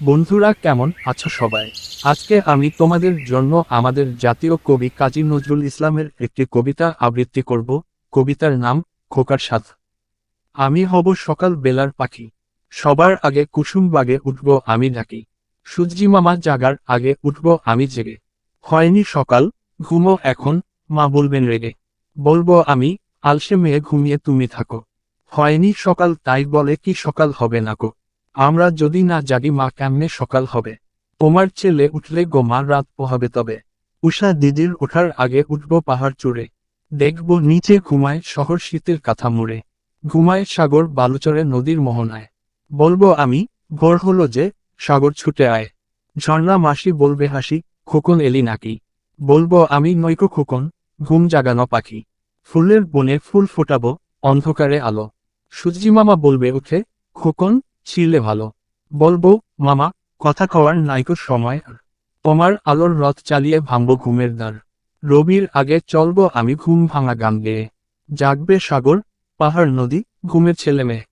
বন্ধুরা কেমন আছো সবাই? আজকে আমি তোমাদের জন্য আমাদের জাতীয় কবি কাজী নজরুল ইসলামের একটি কবিতা আবৃত্তি করব। কবিতার নাম খোকার সাথ আমি হব সকাল বেলার পাখি। সবার আগে কুসুম বাগে উঠব আমি ডাকি সূর্যি মামা জাগার আগে উঠব আমি জেগে। হয়নি সকাল, ঘুমো এখন, মা বলবেন রেগে। বলব আমি আলসে মেয়ে ঘুমিয়ে তুমি থাকো। হয়নি সকাল তাই বলে কি সকাল হবে না গো আমরা যদি না জাগি, মা কেমনে সকাল হবে? তোমার ছেলে উঠলে গো, মা রাত পোহাবে তবে। উষা দিদির ওঠার আগে উঠব পাহাড় চূড়ে। দেখব নিচে ঘুমায় শহর শীতের কাঁথা মুড়ে। ঘুমায় সাগর বালুচরে নদীর মোহনায়। বলব আমি, ভোর হলো যে সাগর ছুটে আয়। ঝর্ণা মাসি বলবে হাসি, খোকন এলি নাকি? বলব আমি নৈকো খোকন, ঘুম জাগানো পাখি। ফুলের বনে ফুল ফোটাবো, অন্ধকারে আলো। মামা বলবে, উঠে খোকন ছিলে ভালো। বলব, মামা, কথা কওয়ার নাইকো সময়। তোমার আলোর রথ চালিয়ে ভাঙব ঘুমের দ্বার। রবির আগে চলবো আমি ঘুম ভাঙা গান গেয়ে। জাগবে সাগর, পাহাড় নদী, ঘুমের ছেলে মেয়ে।